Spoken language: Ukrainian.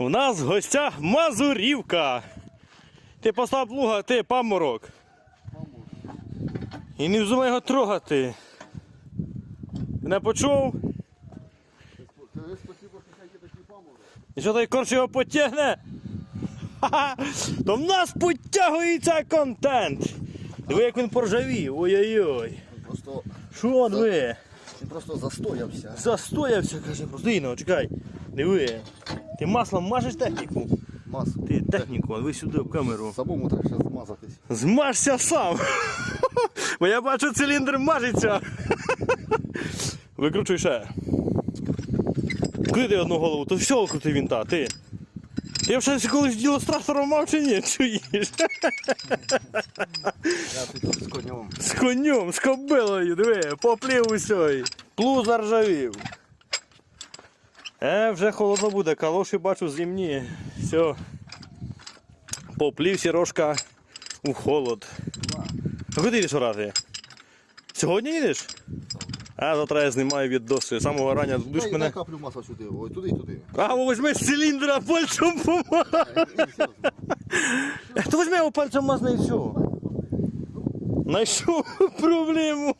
У нас в гостях Мазурівка. Ти постав плуга, ти паморок. І не вздумай його трогати. Не почув? І що той корч його потягне? Ха-ха! То в нас підтягується контент. Диви, як він поржавів. Ой-ой-ой. Просто, Що диви? він просто застоявся. Застоявся, каже, постійно, чекай. Диви. Ти маслом мажеш техніку? Масу. Ти техніку, а ви сюди в камеру. Самому так ще змазатись. Змажся сам. Бо я бачу, циліндр мажеться. Викручуй ще. Ти одну голову? То все крути вінта, ти. Ти вже колись діло з трактором мав чи ні? Чуєш? Я тут з конем. З конем, з кобилою, диви, поплів усьой. Плуг заржавів. Е, вже холодно буде, калоші бачу зимні. Все. Поплів сірошка у холод. Куди йдеш орати? Сьогодні їдеш? А, завтра я знімаю від доси. Самого рання будеш мене. дай каплю масла сюди, ой, туди і туди. А, возьми з циліндра пальцем помагай. Е. Хто візьме його пальцем мазне і все. Найшов проблему.